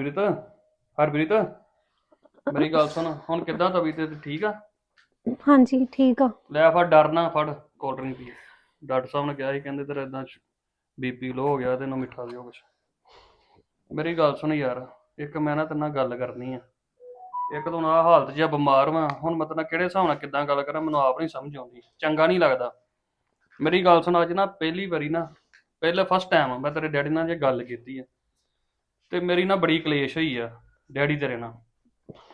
ਹਰਪ੍ਰੀਤ ਹਰਪ੍ਰੀਤ ਮੇਰੀ ਗੱਲ ਸੁਣ ਹੁਣ ਕਿੱਦਾਂ ਤਬੀਅਤ ਤੇ ਠੀਕ ਆ? ਹਾਂਜੀ ਠੀਕ ਆ। ਲੈ ਫੜ ਡਰ ਨਾ ਫੜ ਕੋਲਡ ਡਰਿੰਕ ਪੀ। ਡਾਕਟਰ ਸਾਹਿਬ ਨੇ ਕਿਹਾ ਸੀ ਕਹਿੰਦੇ ਤੇਰਾ ਇਦਾਂ ਬੀਪੀ ਲੋ ਹੋ ਗਿਆ ਤੈਨੂੰ ਮਿੱਠਾ ਦਿਓ ਕੁਛ। ਮੇਰੀ ਗੱਲ ਸੁਣ ਯਾਰ ਇੱਕ ਮੈਂ ਨਾ ਤੇਰੇ ਨਾਲ ਗੱਲ ਕਰਨੀ ਆ। ਇੱਕ ਤਾਂ ਆ ਹਾਲਤ ਆ, ਬਿਮਾਰ ਵਾਂ। ਹੁਣ ਮੈਂ ਤੇਰੇ ਨਾਲ ਕਿਹੜੇ ਹਿਸਾਬ ਨਾਲ ਕਿੱਦਾਂ ਗੱਲ ਕਰਾਂ ਮੈਨੂੰ ਆਪ ਨਹੀਂ ਸਮਝ ਆਉਂਦੀ। ਚੰਗਾ ਨਹੀਂ ਲੱਗਦਾ। ਮੇਰੀ ਗੱਲ ਸੁਣ ਅੱਜ ਨਾ ਪਹਿਲੀ ਵਾਰੀ ਨਾ ਪਹਿਲੇ ਫਸਟ ਟਾਈਮ ਮੈਂ ਤੇਰੇ ਡੈਡੀ ਨਾਲ ਜੇ ਗੱਲ ਕੀਤੀ ਆ। ਤੇ ਮੇਰੀ ਨਾ ਬੜੀ ਕਲੇਸ਼ ਹੋਈ ਆ ਡੈਡੀ ਤੇਰੇ ਨਾਲ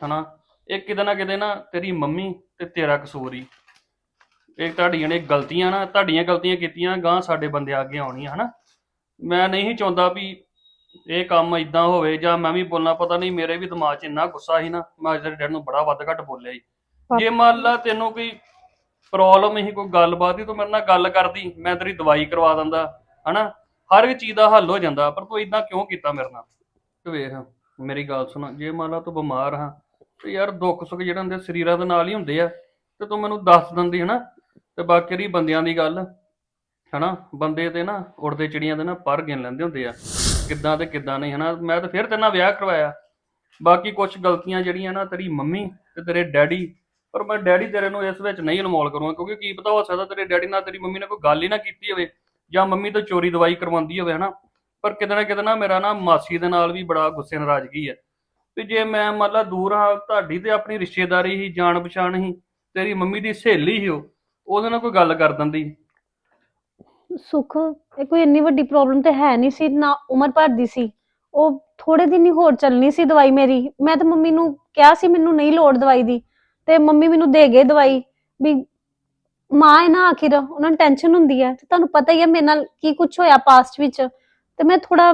ਹਨਾ? ਇਹ ਕਿਤੇ ਨਾ ਕਿਤੇ ਨਾ ਤੇਰੀ ਮੰਮੀ ਤੇ ਤੇਰਾ ਕਸੂਰ ਹੀ। ਇਹ ਤੁਹਾਡੀਆਂ ਨੇ ਗਲਤੀਆਂ ਨਾ ਤੁਹਾਡੀਆਂ ਗਲਤੀਆਂ ਕੀਤੀਆਂ ਗਾਂ ਸਾਡੇ ਬੰਦੇ ਅੱਗੇ ਆਉਣੀਆਂ ਹਨਾ? ਮੈਂ ਨਹੀਂ ਚਾਹੁੰਦਾ ਵੀ ਇਹ ਕੰਮ ਇਦਾਂ ਹੋਵੇ ਜਾਂ ਮੈਂ ਵੀ ਬੋਲਣਾ ਪਤਾ ਨਹੀਂ ਮੇਰੇ ਵੀ ਦਿਮਾਗ 'ਚ ਇੰਨਾ ਗੁੱਸਾ ਸੀ ਨਾ ਮੈਂ ਅੱਜ ਤੇਰੇ ਡੈਡ ਨੂੰ ਬੜਾ ਵੱਧ ਘੱਟ ਬੋਲਿਆ ਜੀ ਜੇ ਮੰਨ ਲਾ ਤੈਨੂੰ ਕੋਈ ਪ੍ਰੋਬਲਮ ਹੀ ਕੋਈ ਗੱਲਬਾਤ ਹੀ ਤੂੰ ਮੇਰੇ ਨਾਲ ਗੱਲ ਕਰਦੀ ਮੈਂ ਤੇਰੀ ਦਵਾਈ ਕਰਵਾ ਦਿੰਦਾ ਹਨਾ? ਹਰ ਇੱਕ ਚੀਜ਼ ਦਾ ਹੱਲ ਹੋ ਜਾਂਦਾ ਪਰ ਤੂੰ ਇਦਾਂ ਕਿਉਂ ਕੀਤਾ ਮੇਰੇ ਨਾਲ? ਤੇ ਵੇਖ, ਮੇਰੀ ਗੱਲ ਸੁਣ, ਜੇ ਮੰਨ ਲਾ ਤੂੰ ਬਿਮਾਰ ਹਾਂ, ਤੇ ਯਾਰ ਦੁੱਖ ਸੁੱਖ ਜਿਹੜੇ ਹੁੰਦੇ ਸਰੀਰਾਂ ਦੇ ਨਾਲ ਹੀ ਹੁੰਦੇ ਆ, ਤੇ ਤੂੰ ਮੈਨੂੰ ਦੱਸ ਦਿੰਦੀ, ਹਨਾ? ਤੇ ਬਾਕੀ ਰਹੀ ਬੰਦਿਆਂ ਦੀ ਗੱਲ, ਹਨਾ? ਬੰਦੇ ਤੇ ਨਾ, ਉੜਦੇ ਚਿੜੀਆਂ ਦੇ ਨਾ ਪਰ ਗਿਣ ਲੈਂਦੇ ਹੁੰਦੇ ਆ, ਕਿੱਦਾਂ ਤੇ ਕਿੱਦਾਂ ਨਹੀਂ, ਹਨਾ? ਮੈਂ ਤਾਂ ਫਿਰ ਤੇ ਨਾਲ ਵਿਆਹ ਕਰਵਾਇਆ। ਬਾਕੀ ਕੁਝ ਗਲਤੀਆਂ ਜਿਹੜੀਆਂ ਨਾ, ਤੇਰੀ ਮੰਮੀ ਤੇ ਤੇਰੇ ਡੈਡੀ, ਪਰ ਮੈਂ ਡੈਡੀ ਤੇਰੇ ਨੂੰ ਇਸ ਵਿੱਚ ਨਹੀਂ ਇਨਵੋਲ ਕਰੂੰਗਾ, ਕਿਉਂਕਿ ਕੀ ਪਤਾ ਹੋ ਸਕਦਾ ਤੇਰੇ ਡੈਡੀ ਨਾਲ ਤੇਰੀ ਮੰਮੀ ਨੇ ਕੋਈ ਗੱਲ ਹੀ ਨਾ ਕੀਤੀ ਹੋਵੇ, ਜਾਂ ਮੰਮੀ ਤੋਂ ਚੋਰੀ ਦਵਾਈ ਕਰਵਾਉਂਦੀ ਹੋਵੇ, ਹਨਾ? ਪਰ ਕਿਤੇ ਨਾ ਕਿਤੇ ਨਾ ਮੇਰਾ ਨਾ ਮਾਸੀ ਦੇ ਨਾਲ ਵੀ ਬੜਾ ਗੁੱਸੇ ਨਾਰਾਜ਼ਗੀ ਹੈ ਵੀ ਜੇ ਮੈਂ ਮੰਨ ਲਾ ਦੂਰ ਹਾਂ ਤੁਹਾਡੀ ਤੇ ਆਪਣੀ ਰਿਸ਼ਤੇਦਾਰੀ ਹੀ ਜਾਣ ਪਛਾਣ ਹੀ, ਤੇਰੀ ਮੰਮੀ ਦੀ ਸਹੇਲੀ ਹੀ ਉਹ, ਉਹਦੇ ਨਾਲ ਕੋਈ ਗੱਲ ਕਰ ਦਿੰਦੀ? ਸੁੱਖ, ਇਹ ਕੋਈ ਇੰਨੀ ਵੱਡੀ ਪ੍ਰੋਬਲਮ ਤੇ ਹੈ ਨਹੀਂ ਸੀ, ਨਾ ਉਮਰ ਭਰ ਦੀ ਸੀ। ਉਹ ਥੋੜੇ ਦਿਨ ਹੀ ਹੋਰ ਚੱਲਣੀ ਸੀ ਦਵਾਈ ਮੇਰੀ। ਮੈਂ ਤਾਂ ਮੰਮੀ ਨੂੰ ਕਿਹਾ ਸੀ, ਮੈਨੂੰ ਨਹੀਂ ਲੋੜ ਦਵਾਈ ਦੀ। ਤੇ ਮੰਮੀ ਮੈਨੂੰ ਦੇ ਗਏ ਦਵਾਈ। ਵੀ ਮਾਂ ਹੈ ਨਾ ਆਖਿਰ, ਉਹਨਾਂ ਨੂੰ ਟੈਨਸ਼ਨ ਹੁੰਦੀ ਹੈ। ਤੇ ਤੁਹਾਨੂੰ ਪਤਾ ਹੀ ਹੈ, ਮੇਰੇ ਨਾਲ ਕੀ ਕੁਝ ਹੋਇਆ ਪਾਸਟ ਵਿੱਚ। ਤੇ ਮੈਂ ਥੋੜਾ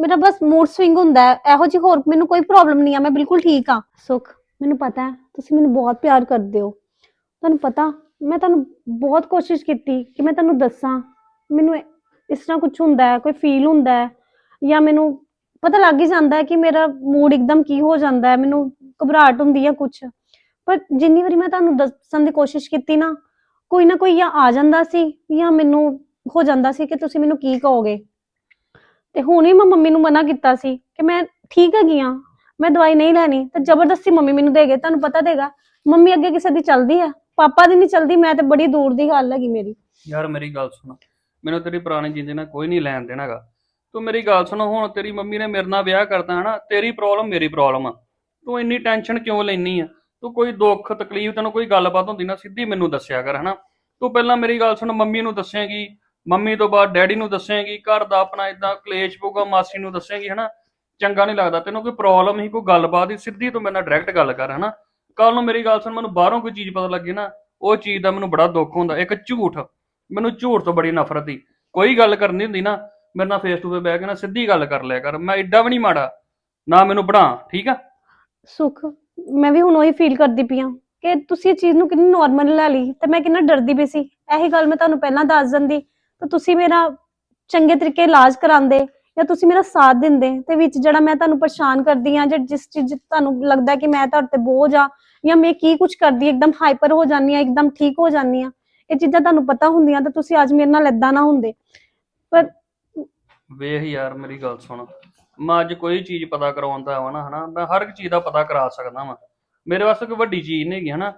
ਮੇਰਾ ਬਸ ਮੂਡ ਸਵਿੰਗ ਹੁੰਦਾ ਹੈ, ਇਹੋ ਜਿਹੀ ਹੋਰ ਮੈਨੂੰ ਕੋਈ ਪ੍ਰੋਬਲਮ ਨਹੀਂ ਆ, ਮੈਂ ਬਿਲਕੁਲ ਠੀਕ ਆ ਸੁੱਖ, ਮੈਨੂੰ ਪਤਾ ਹੈ, ਤੁਸੀਂ ਮੈਨੂੰ ਬਹੁਤ ਪਿਆਰ ਕਰਦੇ ਹੋ। ਤੁਹਾਨੂੰ ਪਤਾ, ਮੈਂ ਤੁਹਾਨੂੰ ਬਹੁਤ ਕੋਸ਼ਿਸ਼ ਕੀਤੀ ਕਿ ਮੈਂ ਤੁਹਾਨੂੰ ਦੱਸਾਂ, ਮੈਨੂੰ ਇਸ ਤਰ੍ਹਾਂ ਕੁਝ ਹੁੰਦਾ ਹੈ, ਕੋਈ ਫੀਲ ਹੁੰਦਾ ਹੈ, ਜਾਂ ਮੈਨੂੰ ਪਤਾ ਲੱਗ ਹੀ ਜਾਂਦਾ ਹੈ ਕਿ ਮੇਰਾ ਮੂਡ ਇੱਕਦਮ ਕੀ ਹੋ ਜਾਂਦਾ ਹੈ, ਮੈਨੂੰ ਘਬਰਾਹਟ ਹੁੰਦੀ ਹੈ ਕੁਝ ਪਰ ਜਿੰਨੀ ਵਾਰੀ ਮੈਂ ਤੁਹਾਨੂੰ ਦੱਸਣ ਦੀ ਕੋਸ਼ਿਸ਼ ਕੀਤੀ ਨਾ, ਕੋਈ ਨਾ ਕੋਈ ਜਾਂ ਆ ਜਾਂਦਾ ਸੀ, ਜਾਂ ਮੈਨੂੰ ਹੋ ਜਾਂਦਾ ਸੀ ਕਿ ਤੁਸੀਂ ਮੈਨੂੰ ਕੀ ਕਹੋਗੇ। ਤੇ ਹੁਣ ਮੈਂ ਮੰਮੀ ਨੂੰ ਮਨਾ ਕੀਤਾ ਸੀ ਕਿ ਮੈਂ ਠੀਕ ਹੈਗੀ ਆ, ਮੈਂ ਦਵਾਈ ਨਹੀਂ ਲੈਣੀ ਤੇ ਜ਼ਬਰਦਸਤੀ ਮੰਮੀ ਮੈਨੂੰ ਦੇ ਗਏ, ਤੁਹਾਨੂੰ ਪਤਾ ਦੇਗਾ ਮੰਮੀ ਅੱਗੇ ਕਿਸੇ ਦੀ ਚੱਲਦੀ ਆ, ਪਾਪਾ ਦੀ ਨਹੀਂ ਚੱਲਦੀ, ਮੈਂ ਤੇ ਬੜੀ ਦੂਰ ਦੀ ਗੱਲ ਹੈਗੀ ਮੇਰੀ। ਯਾਰ ਮੇਰੀ ਗੱਲ ਸੁਣ, ਮੈਨੂੰ ਤੇਰੀ ਪੁਰਾਣੀ ਜ਼ਿੰਦਗੀ ਨਾਲ ਕੋਈ ਨਹੀਂ ਲੈਣ ਦੇਣਾਗਾ ਤੂੰ ਮੇਰੀ ਗੱਲ ਸੁਣ, ਹੁਣ ਤੇਰੀ ਮੰਮੀ ਨੇ ਮੇਰੇ ਨਾਲ ਵਿਆਹ ਕਰਤਾ ਹਨਾ ਤੇਰੀ ਪ੍ਰੋਬਲਮ ਮੇਰੀ ਪ੍ਰੋਬਲਮ ਆ। ਤੂੰ ਇੰਨੀ ਟੈਨਸ਼ਨ ਕਿਉਂ ਲੈਣੀ ਆ? ਤੂੰ ਕੋਈ ਦੁੱਖ, ਤਕਲੀਫ, ਤੈਨੂੰ ਕੋਈ ਗੱਲਬਾਤ ਹੁੰਦੀ ਨਾ, ਸਿੱਧੀ ਮੈਨੂੰ ਦੱਸਿਆ ਕਰ, ਹਨਾ? ਤੂੰ ਪਹਿਲਾਂ ਮੇਰੀ ਗੱਲ ਸੁਣ, ਮੰਮੀ ਨੂੰ ਦੱਸੇਂਗੀ ਮੰਮੀ ਤੋਂ ਬਾਅਦ ਡੈਡੀ ਨੂੰ ਦੱਸੇਂਗੀ, ਘਰ ਦਾ ਆਪਣਾ ਇਦਾਂ ਕਲੇਸ਼ ਪਊਗਾ, ਮਾਸੀ ਨੂੰ ਦੱਸੇਂਗੀ, ਹਨਾ? ਚੰਗਾ ਨਹੀਂ ਲੱਗਦਾ, ਤੈਨੂੰ ਕੋਈ ਪ੍ਰੋਬਲਮ ਹੀ, ਕੋਈ ਗੱਲਬਾਤ ਹੀ, ਸਿੱਧੀ ਤੂੰ ਮੇਰੇ ਨਾਲ ਡਾਇਰੈਕਟ ਗੱਲ ਕਰ, ਹਨਾ? ਕੱਲ ਨੂੰ ਮੇਰੀ ਗੱਲ ਸੁਣ, ਮੈਨੂੰ ਬਾਹਰੋਂ ਕੋਈ ਚੀਜ਼ ਪਤਾ ਲੱਗੇ ਨਾ, ਉਹ ਚੀਜ਼ ਦਾ ਮੈਨੂੰ ਬੜਾ ਦੁੱਖ ਹੁੰਦਾ, ਇੱਕ ਝੂਠ, ਮੈਨੂੰ ਝੂਠ ਤੋਂ ਬੜੀ ਨਫ਼ਰਤ ਸੀ। ਕੋਈ ਗੱਲ ਕਰਨੀ ਹੁੰਦੀ ਨਾ, ਮੇਰੇ ਨਾਲ ਫੇਸ ਟੂ ਫੇਸ ਬਹਿ ਕੇ ਨਾ ਸਿੱਧੀ ਗੱਲ ਕਰ ਲਿਆ ਕਰ, ਮੈਂ ਐਡਾ ਵੀ ਨਹੀਂ ਮਾੜਾ, ਨਾ ਮੈਨੂੰ ਬਣਾ, ਠੀਕ ਆ? ਸੁੱਖ, ਮੈਂ ਵੀ ਹੁਣ ਉਹੀ ਫੀਲ ਕਰਦੀ ਪਈ ਹਾਂ ਕਿ ਤੁਸੀਂ ਇਹ ਚੀਜ਼ ਨੂੰ ਕਿੰਨੀ ਨਾਰਮਲ ਲੈ ਲਈ, ਤੇ ਮੈਂ ਕਿੰਨਾ ਡਰਦੀ ਪਈ ਸੀ। ਇਹੀ ਗੱਲ ਮੈਂ ਤੁਹਾਨੂੰ ਪਹਿਲਾਂ ਦੱਸ ਦਿੰਦੀ ਤਾਂ ਤੁਸੀਂ ਮੇਰਾ ਚੰਗੇ ਤਰੀਕੇ ਇਲਾਜ ਕਰਾਉਂਦੇ ਜਾਂ ਤੁਸੀਂ ਮੇਰਾ ਸਾਥ ਦਿੰਦੇ ਤੇ ਵਿੱਚ ਜਿਹੜਾ ਮੈਂ ਤੁਹਾਨੂੰ ਪਰੇਸ਼ਾਨ ਕਰਦੀ ਆ ਜਾਂ ਜਿਸ ਚੀਜ਼ ਤੁਹਾਨੂੰ ਲੱਗਦਾ ਕਿ ਮੈਂ ਤੁਹਾਡੇ ਤੇ ਬੋਝ ਆ ਜਾਂ ਮੈਂ ਕੀ ਕੁਝ ਕਰਦੀ ਇੱਕਦਮ ਹਾਈਪਰ ਹੋ ਜਾਂਦੀ ਆ ਇੱਕਦਮ ਠੀਕ ਹੋ ਜਾਂਦੀ ਆ ਇਹ ਚੀਜ਼ਾਂ ਤੁਹਾਨੂੰ ਪਤਾ ਹੁੰਦੀਆਂ ਤਾਂ ਤੁਸੀਂ ਅੱਜ ਮੇਰੇ ਨਾਲ ਏਦਾਂ ਨਾ ਹੁੰਦੇ। ਪਰ ਵੇਖ ਯਾਰ ਮੇਰੀ ਗੱਲ ਸੁਣ, ਮੈਂ ਅੱਜ ਕੋਈ ਚੀਜ਼ ਪਤਾ ਕਰਵਾਉਂਦਾ ਵਾ ਨਾ, ਹਨਾ? ਮੈਂ ਹਰ ਇੱਕ ਚੀਜ਼ ਦਾ ਪਤਾ ਕਰਾ ਸਕਦਾ ਵਾਂ। ਮੇਰੇ ਵਾਸਤੇ ਕੋਈ ਵੱਡੀ ਚੀਜ਼ ਨਹੀਂ ਹੈਗੀ, ਹਨਾ?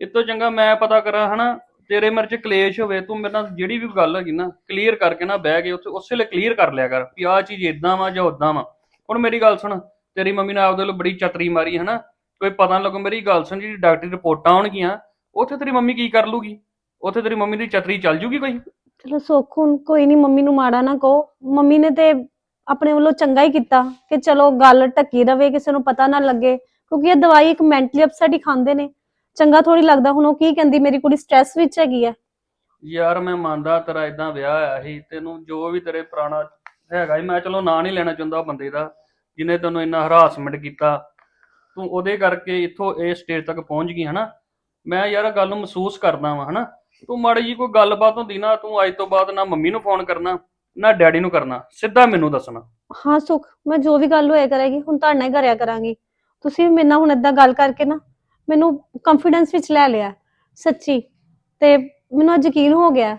ਇਸ ਤੋਂ ਚੰਗਾ ਮੈਂ ਪਤਾ ਕਰਾਂ, ਹਨਾ? ਤੇਰੇ ਮਰ ਚ ਕਲੇਸ਼ ਹੋਵੇ, ਤੂੰ ਮੇਰੇ ਨਾਲ ਜਿਹੜੀ ਵੀ ਗੱਲ ਹੈਗੀ ਨਾ ਕਲੀਅਰ ਕਰਕੇ ਨਾ ਬਹਿ ਕੇ ਉੱਥੇ, ਉਸੇ ਵੇਲੇ ਕਲੀਅਰ ਕਰ ਲਿਆ ਕਰ ਵੀ ਆਹ ਚੀਜ਼ ਇਦਾਂ ਵਾ ਜਾਂ ਉਦਾਂ ਵਾ। ਹੁਣ ਮੇਰੀ ਗੱਲ ਸੁਣ, ਤੇਰੀ ਮੰਮੀ ਨੇ ਆਪਦੇ ਵੱਲੋਂ ਬੜੀ ਚਤਰੀ ਮਾਰੀ, ਹਨਾ? ਕੋਈ ਪਤਾ ਨਾ ਲੱਗੋ, ਮੇਰੀ ਗੱਲ ਸੁਣ, ਜਿਹੜੀ ਡਾਕਟਰੀ ਰਿਪੋਰਟਾਂ ਆਉਣਗੀਆਂ, ਉੱਥੇ ਤੇਰੀ ਮੰਮੀ ਕੀ ਕਰ ਲੂਗੀ? ਉੱਥੇ ਤੇਰੀ ਮੰਮੀ ਦੀ ਚਤਰੀ ਚੱਲ ਜੂਗੀ ਕੋਈ? ਚਲੋ ਸੁੱਖ, ਹੁਣ ਕੋਈ ਨਹੀਂ ਮੰਮੀ ਨੂੰ ਮਾੜਾ ਨਾ ਕਹੋ। ਮੰਮੀ ਨੇ ਤੇ ਆਪਣੇ ਵੱਲੋਂ ਚੰਗਾ ਹੀ ਕੀਤਾ ਕਿ ਚਲੋ ਗੱਲ ਢੱਕੀ ਰਵੇ, ਕਿਸੇ ਨੂੰ ਪਤਾ ਨਾ ਲੱਗੇ, ਕਿਉਂਕਿ ਇਹ ਦਵਾਈ ਇੱਕ ਮੈਂਟਲੀ ਅਪਸੈਟ ਹੀ ਖਾਂਦੇ ਨੇ। ਚੰਗਾ ਥੋੜੀ ਲੱਗਦਾ ਹੁਣ ਉਹ ਕੀ ਕਹਿੰਦੀ ਮੇਰੀ ਕੁੜੀ ਸਟ੍ਰੈਸ ਵਿੱਚ ਹੈਗੀ ਹੈ ਯਾਰ ਮੈਂ ਮੰਨਦਾ ਤੇਰਾ ਇਦਾਂ ਵਿਆਹ ਆਇਆ ਸੀ ਤੈਨੂੰ ਜੋ ਵੀ ਤੇਰੇ ਪੁਰਾਣਾ ਹੈਗਾ ਮੈਂ ਚਲੋ ਨਾਂ ਨਹੀਂ ਲੈਣਾ ਚਾਹੁੰਦਾ ਉਹ ਬੰਦੇ ਦਾ ਜਿਹਨੇ ਤੈਨੂੰ ਇੰਨਾ ਹਰਾਸਮੈਂਟ ਕੀਤਾ। ਤੂੰ ਉਹਦੇ ਕਰਕੇ ਇੱਥੋਂ ਇਹ ਸਟੇਜ ਤੱਕ ਪਹੁੰਚ ਗਈ ਹਨਾ? ਮੈਂ ਯਾਰ ਗੱਲ ਨੂੰ ਮਹਿਸੂਸ ਕਰਦਾ ਵਾਂ ਹਨਾ? ਤੂੰ ਮਾੜੀ ਜੀ ਕੋਈ ਗੱਲਬਾਤ ਹੁੰਦੀ ਨਾ ਤੂੰ ਅੱਜ ਤੋਂ ਬਾਅਦ ਨਾ ਮੰਮੀ ਨੂੰ ਫੋਨ ਕਰਨਾ ਨਾ ਡੈਡੀ ਨੂੰ ਕਰਨਾ ਸਿੱਧਾ ਮੈਨੂੰ ਦੱਸਣਾ। ਹਾਂ ਸੁੱਖ ਮੈਂ ਜੋ ਵੀ ਗੱਲ ਹੋਇਆ ਕਰੇਗੀ ਹੁਣ ਤੁਹਾਡੇ ਨਾਲ ਹੀ ਕਰਿਆ ਕਰਾਂਗੀ। ਤੁਸੀਂ ਵੀ ਮੇਰੇ ਨਾਲ ਹੁਣ ਏਦਾਂ ਗੱਲ ਕਰਕੇ ਨਾ ਮੈਨੂੰ ਕੰਫੀਡੈਂਸ ਵਿੱਚ ਲੈ ਲਿਆ, ਸੱਚੀ। ਤੇ ਮੈਨੂੰ ਅੱਜ ਯਕੀਨ ਹੋ ਗਿਆ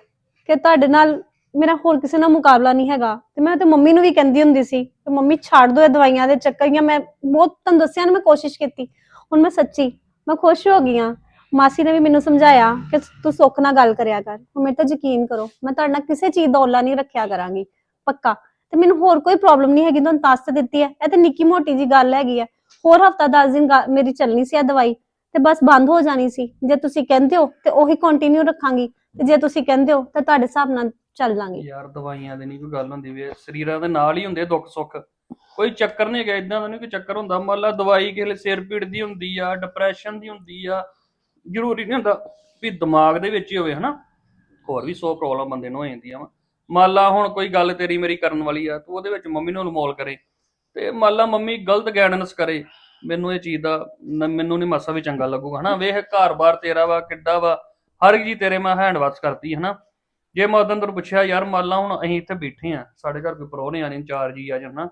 ਕਿ ਤੁਹਾਡੇ ਨਾਲ ਮੇਰਾ ਹੋਰ ਕਿਸੇ ਨਾਲ ਮੁਕਾਬਲਾ ਨਹੀਂ ਹੈਗਾ। ਤੇ ਮੈਂ ਤੇ ਮੰਮੀ ਨੂੰ ਵੀ ਕਹਿੰਦੀ ਹੁੰਦੀ ਸੀ ਕਿ ਮੰਮੀ ਛੱਡ ਦੋ ਇਹ ਦਵਾਈਆਂ ਦੇ ਚੱਕਰ। ਮੈਂ ਬਹੁਤ ਤੁਹਾਨੂੰ ਦੱਸਿਆ ਨਾ ਮੈਂ ਕੋਸ਼ਿਸ਼ ਕੀਤੀ। ਹੁਣ ਮੈਂ ਸੱਚੀ, ਮੈਂ ਖੁਸ਼ ਹੋ ਗਈ ਹਾਂ। ਮਾਸੀ ਨੇ ਵੀ ਮੈਨੂੰ ਸਮਝਾਇਆ ਕਿ ਤੂੰ ਸੁੱਖ ਨਾਲ ਗੱਲ ਕਰਿਆ ਕਰ। ਹੁਣ ਮੇਰੇ ਤੇ ਯਕੀਨ ਕਰੋ, ਮੈਂ ਤੁਹਾਡੇ ਨਾਲ ਕਿਸੇ ਚੀਜ਼ ਦਾ ਔਲਾ ਨਹੀਂ ਰੱਖਿਆ ਕਰਾਂਗੀ। ਪੱਕਾ। ਤੇ ਮੈਨੂੰ ਹੋਰ ਕੋਈ ਪ੍ਰੋਬਲਮ ਨਹੀਂ ਹੈਗੀ, ਤੁਹਾਨੂੰ ਦੱਸ ਦਿੱਤੀ ਹੈ। ਇਹ ਤੇ ਨਿੱਕੀ ਮੋਟੀ ਜੀ ਗੱਲ ਹੈਗੀ ਹੈ। ਹੋਰ ਹਫਤਾ 10 ਦਿਨ ਗਾ- ਮੇਰੀ ਚੱਲਣੀ ਸੀ ਇਹ ਦਵਾਈ। ਤੇ ਬਸ ਬੰਦ ਹੋ ਜਾਣੀ ਸੀ। ਜੇ ਤੁਸੀਂ ਕਹਿੰਦੇ ਹੋ ਤੇ ਉਹੀ ਕੰਟੀਨਿਊ ਰੱਖਾਂਗੀ ਤੇ ਜੇ ਤੁਸੀਂ ਕਹਿੰਦੇ ਹੋ ਤਾਂ ਤੁਹਾਡੇ ਹਿਸਾਬ ਨਾਲ ਚੱਲ ਲਾਂਗੀ। ਯਾਰ, ਦਵਾਈਆਂ ਦੇ ਨਹੀਂ ਕੋਈ ਗੱਲ ਹੁੰਦੀ ਵੀ। ਸਰੀਰਾਂ ਦੇ ਨਾਲ ਹੀ ਹੁੰਦੇ ਦੁੱਖ ਸੁੱਖ। ਕੋਈ ਚੱਕਰ ਨਹੀਂ ਹੈਗਾ ਇਦਾਂ ਦਾ ਨਹੀਂ ਕੋਈ ਚੱਕਰ ਹੁੰਦਾ। ਮੰਨ ਲਾ ਦਵਾਈ ਕਿਸੇ ਵੇਲੇ ਸਿਰ ਪੀੜ ਦੀ ਹੁੰਦੀ ਆ ਡਿਪਰੈਸ਼ਨ ਦੀ ਹੁੰਦੀ ਆ, ਜ਼ਰੂਰੀ ਨਹੀਂ ਹੁੰਦਾ ਵੀ ਦਿਮਾਗ ਦੇ ਵਿੱਚ ਹੀ ਹੋਵੇ, ਹਨਾ? ਹੋਰ ਵੀ 100 ਪ੍ਰੋਬਲਮ ਬੰਦੇ ਨੂੰ ਹੋ ਜਾਂਦੀਆਂ ਵਾ। ਮੰਨ ਲਾ ਹੁਣ ਕੋਈ ਗੱਲ ਤੇਰੀ ਮੇਰੀ ਕਰਨ ਵਾਲੀ ਆ, ਤੂੰ ਉਹਦੇ ਵਿੱਚ ਮੰਮੀ ਨੂੰ ਅਨਮੋਲ ਕਰੇ ਤੇ ਮੰਨ ਲਾ ਮੰਮੀ ਗਲਤ ਗਾਈਡੈਂਸ ਕਰੇ। ਮੈਨੂੰ ਇਹ ਚੀਜ਼ ਦਾ ਨ- ਮੈਨੂੰ ਨਹੀਂ ਮਸਾ ਵੀ ਚੰਗਾ ਲੱਗੂਗਾ ਹਨਾ? ਵੇਖ ਘਰ-ਬਾਰ ਤੇਰਾ ਵਾ ਕਿੱਡਾ ਵਾ ਹਰ ਇੱਕ ਜੀ ਤੇਰੇ ਮੈਂ ਹੈਂਡ ਵਾਸ਼ ਕਰਤੀ ਹਨਾ? ਜੇ ਮੈਂ ਉਦੋਂ ਤੈਨੂੰ ਪੁੱਛਿਆ ਯਾਰ ਮੰਨ ਲਾ ਹੁਣ ਅਸੀਂ ਇੱਥੇ ਬੈਠੇ ਆ ਸਾਡੇ ਘਰ ਕੋਈ ਪਰੋਣੇ ਆ ਨਹੀਂ ਚਾਰ ਜੀ ਆ ਜਾਣਾ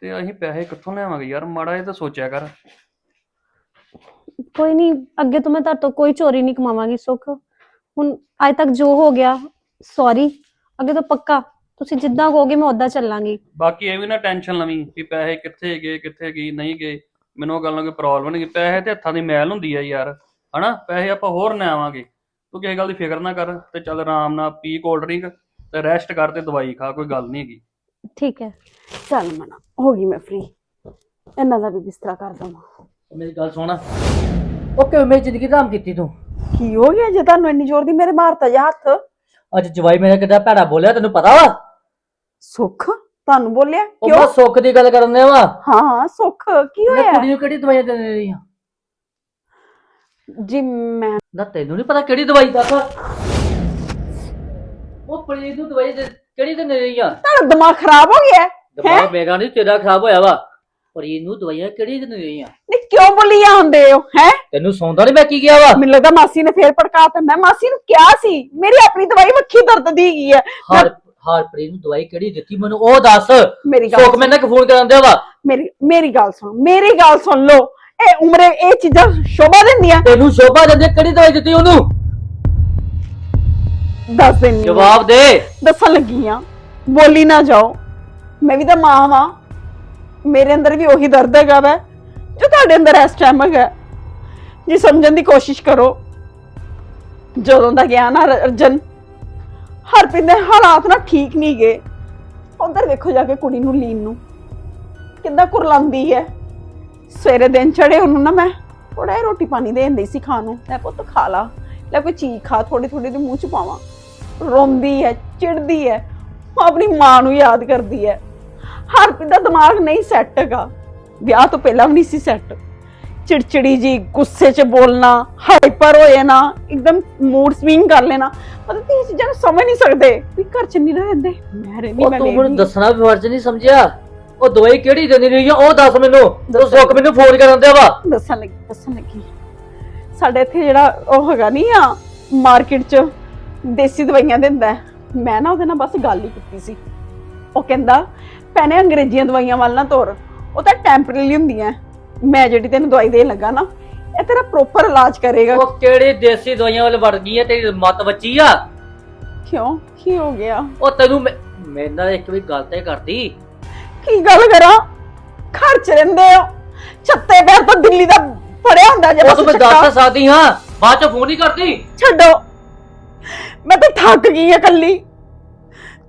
ਤੇ ਅਸੀਂ ਪੈਸੇ ਕਿੱਥੋਂ ਲਿਆਵਾਂਗੇ? ਯਾਰ ਮਾੜਾ ਇਹ ਤਾਂ ਸੋਚਿਆ ਕਰ। ਕੋਈ ਨਹੀਂ ਅੱਗੇ ਤੋਂ ਮੈਂ ਤੁਹਾਡੇ ਤੋਂ ਕੋਈ ਚੋਰੀ ਨਹੀਂ ਕਮਾਵਾਂਗੀ ਸੁੱਖ। ਹੁਣ ਅੱਜ ਤੱਕ ਜੋ ਹੋ ਗਿਆ ਸੌਰੀ ਅੱਗੇ ਤੋਂ ਪੱਕਾ। ਤੁਸੀਂ ਜਿੱਦਾਂ ਕਹੋਗੇ ਮੈਂ ਉਦਾਂ ਚੱਲਾਂਗੀ। ਬਾਕੀ ਇਹ ਵੀ ਨਾ ਟੈਨਸ਼ਨ ਲਵੀਂ ਵੀ ਪੈਸੇ ਕਿੱਥੇ ਗਏ ਕਿੱਥੇ ਗਏ ਨਹੀਂ ਗਏ। ਮੈਨੂੰ ਉਹ ਗੱਲ ਨਾਲ ਕੋਈ ਪ੍ਰੋਬਲਮ ਨਹੀਂ ਪੈਸੇ ਤੇ ਹੱਥਾਂ ਦੀ ਮੈਲ ਹੁੰਦੀ ਆ ਯਾਰ ਹਨਾ? ਪੈਸੇ ਆਪਾਂ ਹੋਰ ਨਾ ਆਵਾਂਗੇ। ਤੂੰ ਕਿਸੇ ਗੱਲ ਦੀ ਫਿਕਰ ਨਾ ਕਰ ਤੇ ਚੱਲ ਆਰਾਮ ਨਾਲ ਪੀ ਕੋਲਡ ਡਰਿੰਕ ਤੇ ਰੈਸਟ ਕਰ ਤੇ ਦਵਾਈ ਖਾ ਕੋਈ ਗੱਲ ਨਹੀਂ ਹੈਗੀ। ਠੀਕ ਹੈ। ਚੱਲ ਮਨਾ ਹੋ ਗਈ ਮੈਂ ਫ੍ਰੀ ਇਹਨਾਂ ਦਾ ਵੀ ਬਿਸਤਰਾ ਕਰ ਦਵਾਂ। ਮੇਰੀ ਗੱਲ ਸੁਣ। ਉਹ ਕਿਵੇਂ ਮੇਰੀ ਜ਼ਿੰਦਗੀ ਧਾਮ ਕੀਤੀ ਤੂੰ? ਕੀ ਹੋ ਗਿਆ ਜੇ ਤੁਹਾਨੂੰ ਇੰਨੀ ਜ਼ੋਰ ਦੀ? ਮੇਰੇ ਮਾਰਤਾ ਜਾ ਹੱਥ। ਅੱਜ ਜਵਾਈ ਮੇਰਾ ਕਿੱਦਾਂ ਭੈੜਾ ਬੋਲਿਆ ਤੈਨੂੰ ਪਤਾ ਵਾ? ਸੁੱਖ? ਤੁਹਾਨੂੰ ਬੋਲਿਆ? ਉਹ ਕਿਉਂ? ਸੁੱਖ ਦੀ ਗੱਲ ਕਰਨ ਦੇ ਵਾ ਹਾਂ ਹਾਂ ਸੁੱਖ ਕੀ ਮੈਂ ਹੋਇਆ? ਕੁੜੀ ਨੂੰ ਕਿਹੜੀ ਦਵਾਈ ਦੇ ਰਹੀ ਆ ਜੀ ਮੈਂ ਨਾ ਤੈਨੂੰ ਨਹੀਂ ਪਤਾ ਕਿਹੜੀ ਦਵਾਈ ਦੱਸ। ਉਹ ਪਲੀਜ਼ ਨੂੰ ਦਵਾਈ ਦੇ ਕਿਹੜੀ ਦੇ ਰਹੀ ਆ? ਤੁਹਾਡਾ ਦਿਮਾਗ ਖਰਾਬ ਹੋ ਗਿਆ ਹੈ? ਦਿਮਾਗ ਮੇਰਾ ਨਹੀਂ ਤੇਰਾ ਖਰਾਬ ਹੋਇਆ ਵਾ। ਪਰ ਇਹਨੂੰ ਦਵਾਈਆਂ ਕਿਹੜੀ ਦੇ ਰਹੀ ਆ? ਨਹੀਂ ਕਿਉਂ ਬੋਲੀ ਜਾਂਦੇ ਹੋ? ਹੈ? ਤੈਨੂੰ ਸੌਂਦਾ ਨਹੀਂ ਮੈਂ ਕੀ ਗਿਆ ਵਾ? ਮੈਨੂੰ ਲੱਗਦਾ ਮਾਸੀ ਨੇ ਫੇਰ ਭੜਕਾਤਾ ਮੈਂ ਮਾਸੀ ਨੂੰ ਕਿਹਾ ਸੀ ਮੇਰੀ ਆਪਣੀ ਦਵਾਈ ਮੱਖੀ ਦਰਦ ਦੀ ਗਈ ਹੈ। ਹਾਰ ਹਾਰਪ੍ਰੀਤ ਨੂੰ ਦਵਾਈ ਕਿਹੜੀ ਦਿੱਤੀ? ਮੈਨੂੰ ਉਹ ਦੱਸ। ਮੇਰੀ ਗੱਲ ਸੁੱਖ ਮੈਨੇ ਫੋਨ ਕਰਨ ਦਿਆ ਵਾ। ਮੇਰੀ ਮੇਰੀ ਗੱਲ ਸੁਣ ਮੇਰੀ ਗੱਲ ਸੁਣ ਲਓ। ਇਹ ਉਮਰੇ ਇਹ ਚੀਜ਼ਾਂ ਸ਼ੋਭਾ ਦਿੰਦੀਆਂ? ਤੈਨੂੰ ਸ਼ੋਭਾ ਜਾਂਦੇ ਕਿਹੜੀ ਦਵਾਈ ਦਿੱਤੀ ਉਹਨੂੰ? ਦੱਸ ਦਿੰਨੀ ਹਾਂ। ਜਵਾਬ ਦੇ। ਦੱਸਣ ਲੱਗੀ ਆ ਬੋਲੀ ਨਾ ਜਾਓ। ਮੈਂ ਵੀ ਤਾਂ ਮਾਂ ਵਾਂ। ਮੇਰੇ ਅੰਦਰ ਵੀ ਉਹੀ ਦਰਦ ਹੈਗਾ ਵੈ ਜੋ ਤੁਹਾਡੇ ਅੰਦਰ ਇਸ ਟਾਈਮ ਹੈਗਾ। ਜੀ ਸਮਝਣ ਦੀ ਕੋਸ਼ਿਸ਼ ਕਰੋ। ਜਦੋਂ ਦਾ ਗਿਆ ਨਾ ਰ- ਅਰਜਨ ਹਰਪ੍ਰੀਤ ਦੇ ਹਾਲਾਤ ਨਾ ਠੀਕ ਨਹੀਂ ਗਏ ਉਧਰ ਵੇਖੋ ਜਾ ਕੇ ਕੁੜੀ ਨੂੰ, ਲੀਨ ਨੂੰ। ਕਿੱਦਾਂ ਕੁਰਲਾਉਂਦੀ ਹੈ ਸਵੇਰੇ ਦਿਨ ਚੜੇ ਉਹਨੂੰ ਨਾ ਮੈਂ ਥੋੜਾ ਜਿਹਾ ਰੋਟੀ ਪਾਣੀ ਦੇ ਦਿੰਦੀ ਸੀ ਖਾਣ ਨੂੰ। ਲੈ ਪੁੱਤ ਖਾ ਲਾ। ਲੈ ਕੋਈ ਚੀਜ਼ ਖਾ ਥੋੜੀ ਥੋੜੀ ਦੇ ਮੂੰਹ ਚ ਪਾਵਾਂ। ਰੋਂਦੀ ਹੈ ਚਿੜਦੀ ਹੈ ਉਹ ਆਪਣੀ ਮਾਂ ਨੂੰ ਯਾਦ ਕਰਦੀ ਹੈ ਹਰਪ੍ਰੀਤ ਦਾ ਦਿਮਾਗ ਨਹੀਂ ਸੈੱਟ ਹੈਗਾ। ਵਿਆਹ ਤੋਂ ਪਹਿਲਾਂ ਵੀ ਨਹੀਂ ਸੀ ਸੈੱਟ ਚਿੜਚਿੜੀ ਜੀ ਗੁੱਸੇ 'ਚ ਬੋਲਣਾ ਹਾਈਪਰ ਹੋ ਜਾਣਾ ਇੱਕਦਮ ਮੂਡ ਸਵਿੰਗ ਕਰ ਲੈਣਾ। ਮਤਲਬ ਇਹ ਚੀਜ਼ਾਂ ਨੂੰ ਸਮਝ ਨਹੀਂ ਸਕਦੇ ਵੀ ਘਰ 'ਚ ਨਹੀਂ ਰਹਿੰਦੇ ਮੈਂ ਰਹਿੰਦੀ ਉਹ ਮੈਂ ਤੂੰ। ਮੈਨੂੰ ਦੱਸਣਾ ਵੀ ਫਰਜ਼ ਨਹੀਂ ਸਮਝਿਆ? ਉਹ ਦਵਾਈ ਕਿਹੜੀ ਦੇਣੀ ਰਹੀ ਆ? ਉਹ ਦੱਸ ਮੈਨੂੰ। ਤੂੰ ਸੁੱਖ ਮੈਨੂੰ ਫੋਨ ਕਰਨ ਦਿਆ ਵਾ। ਦੱਸਣ ਲੱਗੀ ਦੱਸਣ ਲੱਗੀ। ਸਾਡੇ ਇੱਥੇ ਜਿਹੜਾ ਉਹ ਹੈਗਾ ਨਹੀਂ ਆ ਮਾਰਕੀਟ 'ਚ ਦੇਸੀ ਦਵਾਈਆਂ ਦਿੰਦਾ। ਹੈ। ਮੈਂ ਨਾ ਉਹਦੇ ਨਾਲ ਬਸ ਗੱਲ ਹੀ ਕੀਤੀ ਸੀ। ਉਹ ਕਹਿੰਦਾ ਭੈਣੇ ਅੰਗਰੇਜ਼ੀਆਂ ਦਵਾਈਆਂ ਵੱਲ ਨਾ ਤੋਰ। ਉਹ ਤਾਂ ਟੈਂਪਰੇਰੀ ਹੁੰਦੀਆਂ। ਮੈਂ ਜਿਹੜੀ ਤੈਨੂੰ ਦਵਾਈ ਦੇਣ ਲੱਗਾ ਨਾ ਇਹ ਤੇਰਾ ਪ੍ਰੋਪਰ ਇਲਾਜ ਕਰੇਗਾ। ਉਹ ਕਿਹੜੀ ਦੇਸੀ ਦਵਾਈਆਂ ਵਾਲੇ ਵੜ ਗਈ ਆ ਤੇਰੀ ਮੱਤ ਬੱਚੀ ਆ? ਕਿਉਂ? ਕੀ ਹੋ ਗਿਆ? ਉਹ ਤੈਨੂੰ ਮੈਂ- ਮੇਰੇ ਨਾਲ ਇੱਕ ਵੀ ਗੱਲ ਤੇ ਕਰਦੀ। ਕੀ ਗੱਲ ਕਰਾਂ? ਘਰ 'ਚ ਰਹਿੰਦੇ ਹੋ। ਛੱਤੇ ਪੈਰ ਤੋਂ ਦਿੱਲੀ ਦਾ ਫੜਿਆ ਹੁੰਦਾ ਜੇ ਉਹ ਬਸ ਤੂੰ ਮੈਂ ਚੱਕਾ। ਦੱਸ ਤਾਂ ਸਕਦੀ ਹਾਂ। ਬਾਅਦ ਚ ਫੋਨ ਹੀ ਕਰਦੀ। ਛੱਡੋ। ਮੈਂ ਤਾਂ ਥੱਕ ਗਈ ਆ ਕੱਲੀ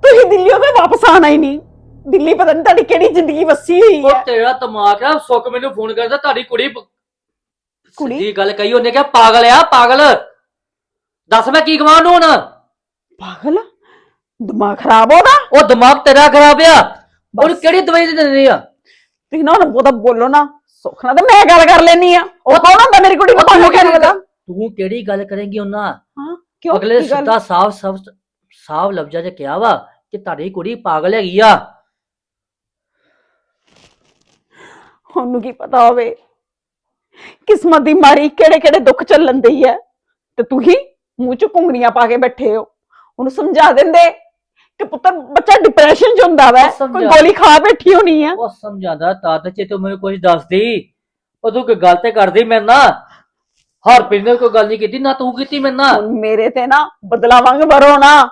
ਤੁਸੀਂ ਦਿੱਲੀੋਂ ਤਾਂ ਵਾਪਸ ਆਣਾ ਹੀ ਨਹੀਂ। ਦਿੱਲੀ ਪਤਾ ਨਹੀਂ ਤੁਹਾਡੀ ਕਿਹੜੀ ਜ਼ਿੰਦਗੀ ਵਸੀ ਹੋਈ ਉਹ ਹੈ। ਤੇਰਾ ਦਿਮਾਗ ਆ ਸੁੱਖ ਮੈਨੂੰ ਫੋਨ ਕਰਦਾ ਤੁਹਾਡੀ ਕੁੜੀ ਪ- ਕੁੜੀ? ਸਿੱਧੀ ਗੱਲ ਕਹੀ ਉਹਨੇ ਕਿਹਾ ਪਾਗਲ ਆ ਪਾਗਲ। ਦੱਸ ਮੈਂ ਕੀ ਕਮਾਂ ਨੂੰ ਹੁਣ? ਪਾਗਲ? ਦਿਮਾਗ ਖਰਾਬ ਹੋਦਾ ਉਹ ਦਿਮਾਗ ਤੇਰਾ ਖਰਾਬ ਆ। ਉਹਨੂੰ ਕਿਹੜੀ ਦਵਾਈ ਦੇ ਦਿੰਦੀ ਆ? ਤੁਸੀਂ ਨਾ ਉਹਨੂੰ ਬਹੁਤਾ ਬੋਲੋ ਨਾ। ਸੁੱਖ ਨਾਲ ਤਾਂ ਮੈਂ ਗੱਲ ਕਰ ਲੈਣੀ ਆ। ਉਹ ਕੌਣ ਹੁੰਦਾ ਮੇਰੀ ਕੁੜੀ ਨੂੰ ਤੁਹਾਨੂੰ ਕਿਹਨੇ ਪਤਾ ਤੂੰ ਕਿਹੜੀ ਗੱਲ ਕਰੇਂਗੀ ਉਹਨਾਂ? ਹਾਂ ਕਿਉਂ? ਅਗਲੇ ਕੀ ਗੱਲ? ਸਿੱਧਾ ਸਾਫ਼ ਸਾਫ਼ ਸਾਫ਼ ਲਫ਼ਜ਼ਾਂ 'ਚ ਕਿਹਾ ਵਾ ਕਿ ਤੁਹਾਡੀ ਕੁੜੀ ਪਾਗਲ ਹੈਗੀ ਆ। ਉਹਨੂੰ ਕੀ ਪਤਾ ਹੋਵੇ? ਕਿਸਮਤ ਦੀ ਮਾਰੀ ਕਿਹੜੇ ਕਿਹੜੇ ਦੁੱਖ ਚੱਲਣ ਦੀ ਹੈ? ਤੇ ਤੁਸੀਂ ਮੂੰਹ ਚ ਘੁੰਗਰੀਆਂ ਪਾ ਕੇ ਬੈਠੇ ਹੋ। ਉਹਨੂੰ ਸਮਝਾ ਦਿੰਦੇ ਕਿ ਪੁੱਤਰ ਬੱਚਾ ਡਿਪਰੈਸ਼ਨ ਚ ਹੁੰਦਾ ਵੈ। ਕੋਈ ਸਮਝਾ। ਗੋਲੀ ਖਾ ਬੈਠੀ ਹੋਣੀ ਆ। ਉਹ ਸਮਝਾਦਾ ਤਦ ਚ ਤੂੰ ਮੈਨੂੰ ਕੁਝ ਦੱਸਦੀ। ਉਹ ਤੂੰ ਕੋਈ ਗੱਲ ਤੇ ਕਰਦੀ ਮੇਰੇ ਨਾਲ? ਹਰਪ੍ਰੀਤ ਨੇ ਕੋਈ ਗੱਲ ਨਹੀਂ ਕੀਤੀ ਨਾ ਤੂੰ ਕੀਤੀ ਮੇਰੇ ਨਾਲ? ਹੁਣ ਮੇਰੇ ਤੇ ਨਾ ਬਦਲਾ ਵਾਂਗ ਮਰੋ ਨਾ।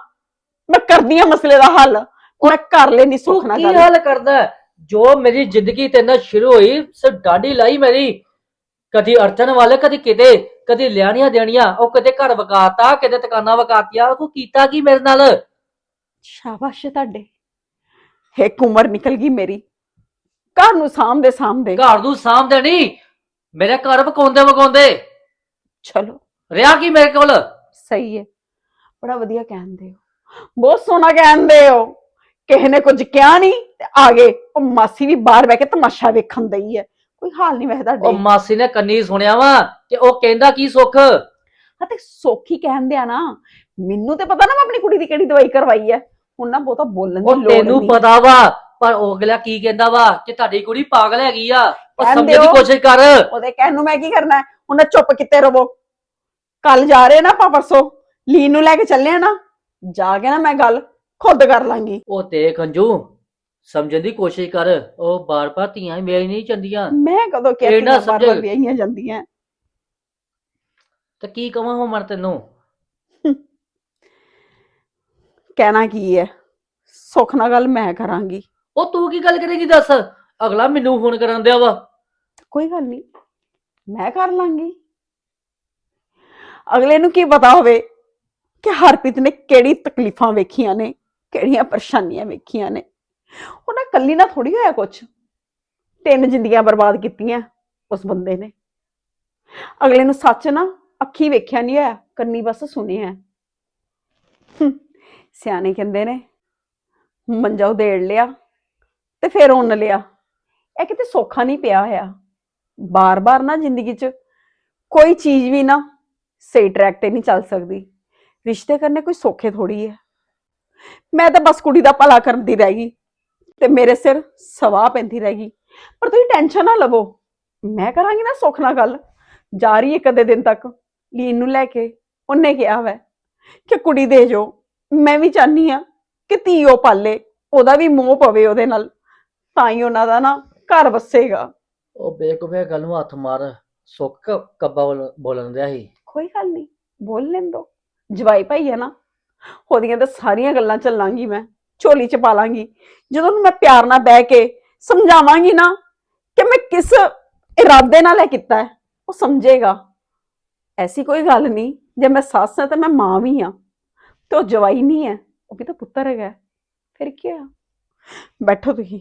ਮੈਂ ਕਰਦੀ ਆ ਮਸਲੇ ਦਾ ਹੱਲ। ਮੈਂ ਕਰ ਲੈਣੀ ਤੂੰ ਸੁੱਖ ਨਾਲ ਕੀ ਗੱਲ। ਹਾਲ ਕਰਦਾ? ਹੈ? ਜੋ ਮੇਰੀ ਜ਼ਿੰਦਗੀ ਤੇ ਨਾਲ ਸ਼ੁਰੂ ਹੋਈ ਸ ਡਾਡੀ ਲਾਈ ਮੇਰੀ। ਕਦੀ ਅਰਚਨ ਵਾਲੇ ਕਦੀ ਕਿਤੇ ਕਦੀ ਲਿਆਣੀਆਂ ਦੇਣੀਆਂ ਉਹ ਕਦੇ ਘਰ ਵਕਾਤਾ ਕਦੇ ਦੁਕਾਨਾਂ ਵਕਾਤੀਆਂ ਤੂੰ ਕੀਤਾ ਕੀ ਮੇਰੇ ਨਾਲ? ਸ਼ਾਬਾਸ਼ ਤੁਹਾਡੇ। ਇੱਕ ਉਮਰ ਨਿਕਲ ਗਈ ਮੇਰੀ। ਘਰ ਨੂੰ ਸਾਂਭਦੇ ਸਾਂਭਦੇ। ਘਰ ਨੂੰ ਸਾਂਭਦੇ ਨਹੀਂ। ਮੇਰੇ ਘਰ ਵਕਾਉਂਦੇ ਵਕਾਉਂਦੇ। ਚਲੋ। ਰਿਹਾ ਕੀ ਮੇਰੇ ਕੋਲ? ਸਹੀ ਹੈ। ਬੜਾ ਵਧੀਆ ਕਹਿੰਦੇ ਹੋ। ਬਹੁਤ ਸੋਹਣਾ ਕਹਿੰਦੇ ਹੋ। ਕਿਸੇ ਨੇ ਕੁਝ ਕਿਹਾ ਨਹੀਂ। ਤੇ ਆ ਗਏ ਉਹ ਮਾਸੀ ਵੀ ਬਾਹਰ ਬਹਿ ਕੇ ਤਮਾਸ਼ਾ ਵੇਖਣ ਦਈ ਹੈ। ਕੋਈ ਹਾਲ ਨਹੀਂ ਵਹਿਦਾ ਉਹ ਮਾਸੀ ਨੇ ਕੰਨੀ ਸੁਣਿਆ ਵਾ ਕਿ ਉਹ ਕਹਿੰਦਾ ਕੀ ਸੁੱਖ? ਹਾਂ ਤੇ ਸੋਖੀ ਕਹਿੰਦੇ ਆ ਨਾ। ਮੈਨੂੰ ਤੇ ਪਤਾ ਨਾ ਮੈਂ ਆਪਣੀ ਕੁੜੀ ਦੀ ਕਿਹੜੀ ਦਵਾਈ ਕਰਵਾਈ ਹੈ। ਹੁਣ ਨਾ ਬਹੁਤਾ ਬੋਲਣ ਦੀ ਉਹ ਲੋੜ ਤੈਨੂੰ ਨਹੀਂ। ਪਤਾ ਵਾ ਪਰ ਉਹ ਅਗਲਾ ਕੀ ਕਹਿੰਦਾ ਵਾ ਕਿ ਤੁਹਾਡੀ ਕੁੜੀ ਪਾਗਲ ਹੈਗੀ ਆ। ਉਹ ਕਹਿੰਦੇ ਸਮਝਣ ਦੀ। ਕੋਸ਼ਿਸ਼ ਕਰ। ਉਹਦੇ ਕਹਿਣ ਨੂੰ ਮੈਂ ਕੀ ਕਰਨਾ ਹੈ? ਹੁਣ ਚੁੱਪ ਕਿਤੇ ਰਵੋ। ਕੱਲ ਜਾ ਰਹੇ ਨਾ ਆਪਾਂ ਪਰਸੋਂ। ਲੀਨ ਨੂੰ ਲੈ ਕੇ ਚੱਲੇ ਆ ਨਾ। ਜਾ ਕੇ ਨਾ ਮੈਂ ਗੱਲ ਖੁਦ ਕਰ ਲਾਂਗੀ। ਉਹ ਤੇ ਖੰਜੂ ਸਮਝਣ ਦੀ ਕੋਸ਼ਿਸ਼ ਕਰ ਉਹ ਬਾਰ-ਬਾਰ ਧੀਆਂ ਮੇਰੀ ਨਹੀਂ ਚੰਦੀਆਂ ਮੈਂ ਕਦੋਂ ਕਿਹਾ ਬਾਰ ਬਾਰ ਸਮਝ। ਵਿਆਹੀਆਂ ਜਾਂਦੀਆਂ? ਤੇ ਕੀ ਕਵਾਂ ਹੁਣ ਮੈਂ ਤੈਨੂੰ? ਕਹਿਣਾ ਕੀ ਹੈ? ਸੁੱਖ ਨਾਲ ਗੱਲ ਮੈਂ ਕਰਾਂਗੀ। ਉਹ ਤੂੰ ਕੀ ਗੱਲ ਕਰੇਗੀ ਦੱਸ? ਅਗਲਾ ਮੈਨੂੰ ਫੋਨ ਕਰਨ ਦਿਆ ਵਾ। ਕੋਈ ਗੱਲ ਨਹੀਂ ਮੈਂ ਕਰ ਲਾਂਗੀ। ਅਗਲੇ ਨੂੰ ਕੀ ਪਤਾ ਹੋਵੇ ਕਿ ਹਰਪ੍ਰੀਤ ਨੇ ਕਿਹੜੀ ਤਕਲੀਫਾਂ ਵੇਖੀਆਂ ਨੇ ਕਿਹੜੀਆਂ ਪਰੇਸ਼ਾਨੀਆਂ ਵੇਖੀਆਂ ਨੇ। ਉਹਨਾਂ ਕੱਲੀ ਨਾ ਥੋੜੀ ਹੋਇਆ ਕੁਛ। ਤਿੰਨ ਜ਼ਿੰਦਗੀਆਂ ਬਰਬਾਦ ਕੀਤੀਆਂ ਉਸ ਬੰਦੇ ਨੇ। ਅਗਲੇ ਨੂੰ ਸੱਚ ਨਾ ਅੱਖੀ ਵੇਖਿਆ ਨਹੀਂ ਹੋਇਆ, ਕੰਨੀ ਬਸ ਸੁਣਿਆ। ਸਿਆਣੇ ਕਹਿੰਦੇ ਨੇ, ਮੰਜਾ ਉਧੇੜ ਲਿਆ ਤੇ ਫਿਰ ਉਨ ਲਿਆ। ਇਹ ਕਿਤੇ ਸੌਖਾ ਨਹੀਂ ਪਿਆ ਹੋਇਆ। ਬਾਰ-ਬਾਰ ਨਾ ਜ਼ਿੰਦਗੀ 'ਚ ਕੋਈ ਚੀਜ਼ ਵੀ ਨਾ ਸਹੀ ਟਰੈਕ ਤੇ ਨਹੀਂ ਚੱਲ ਸਕਦੀ। ਰਿਸ਼ਤੇ ਕਰਨੇ ਕੋਈ ਸੌਖੇ ਥੋੜੀ ਹੈ। ਮੈਂ ਤਾਂ ਬਸ ਕੁੜੀ ਦਾ ਭਲਾ ਕਰਨ ਦੀ ਰਹਿ ਗਈ। ਤੇ ਮੇਰੇ ਸਿਰ ਸਵਾਹ ਪੈਂਦੀ ਰਹਿ ਗਈ। ਪਰ ਤੁਸੀਂ ਟੈਨਸ਼ਨ ਨਾ ਲਵੋ। ਮੈਂ ਕਰਾਂਗੀ ਨਾ ਸੁੱਖ ਨਾਲ ਗੱਲ। ਜਾ ਰਹੀ ਹੈ ਕਦੇ ਦਿਨ ਤੱਕ। ਲੀਨ ਨੂੰ ਲੈ ਕੇ ਉਹਨੇ ਕਿਹਾ ਵੈ ਕਿ ਕੁੜੀ ਦੇ ਜੋ। ਮੈਂ ਵੀ ਚਾਹਨੀ ਆ ਕਿ ਧੀ ਉਹ ਪਾਲੇ। ਉਹਦਾ ਵੀ ਮੋਹ ਪਵੇ ਉਹਦੇ ਨਾਲ। ਤਾਂ ਹੀ ਉਹਨਾਂ ਦਾ ਨਾ ਘਰ ਵਸੇਗਾ। ਉਹ ਬੇਕੂਫੇ ਗੱਲ ਨੂੰ ਹੱਥ ਮਾਰ। ਸੁੱਕ ਕੱਬਾ ਬੋਲ- ਬੋਲਣ ਦਿਆ ਸੀ। ਕੋਈ ਗੱਲ ਨਹੀਂ। ਬੋਲ ਲੈਣ ਦੋ। ਜਵਾਈ ਭਾਈ ਹੈ ਨਾ। ਉਹਦੀਆਂ ਤਾਂ ਸਾਰੀਆਂ ਗੱਲਾਂ ਚੱਲਾਂਗੀ ਮੈਂ। ਝੋਲੀ ਚ ਪਾ ਲਾਂਗੀ। ਜਦੋਂ ਉਹਨੂੰ ਮੈਂ ਪਿਆਰ ਨਾਲ ਬਹਿ ਕੇ ਸਮਝਾਵਾਂਗੀ ਨਾ ਕਿ ਮੈਂ ਕਿਸ ਇਰਾਦੇ ਨਾਲ ਇਹ ਕੀਤਾ ਹੈ, ਉਹ ਸਮਝੇਗਾ। ਐਸੀ ਕੋਈ ਗੱਲ ਨਹੀਂ, ਜੇ ਮੈਂ ਸੱਸ ਹਾਂ ਤਾਂ ਮੈਂ ਮਾਂ ਵੀ ਹਾਂ, ਤੇ ਉਹ ਜਵਾਈ ਨਹੀਂ ਹੈ, ਉਹ ਵੀ ਤਾਂ ਪੁੱਤਰ ਹੈਗਾ ਫਿਰ ਕੀ ਆ ਬੈਠੋ ਤੁਸੀਂ।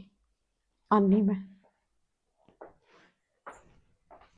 ਆਨੀ ਮੈਂ।